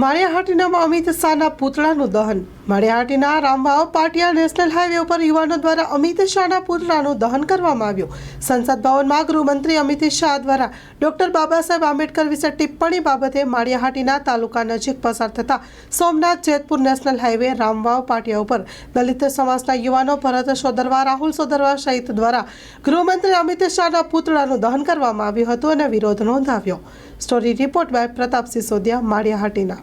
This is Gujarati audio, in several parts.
માળિયાહાટીનામાં અમિત શાહના પુતળાનું દહન. માળિયાહાટીના રામવાવ પાટિયા નેશનલ હાઈવે ઉપર યુવાનો દ્વારા અમિત શાહના પુતળાનું દહન કરવામાં આવ્યું. સંસદ ભવનમાં ગૃહમંત્રી અમિત શાહ દ્વારા ડોક્ટર બાબા સાહેબ આંબેડકર વિશે ટિપ્પણી બાબતે માળિયાહાટીના તાલુકા નજીક પસાર થતા સોમનાથ જેતપુર નેશનલ હાઈવે રામવાવ પાટિયા ઉપર દલિત સમાજના યુવાનો ભરત સોદરવા, રાહુલ સોદરવા સહિત દ્વારા ગૃહમંત્રી અમિત શાહના પુતળાનું દહન કરવામાં આવ્યું હતું અને વિરોધ નોંધાવ્યો. Story report by Pratap Sisodiya Maliyahatina.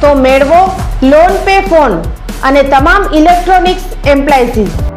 તો મેળવો લોન પે ફોન અને તમામ ઇલેક્ટ્રોનિક્સ એમ્પ્લાયસીસ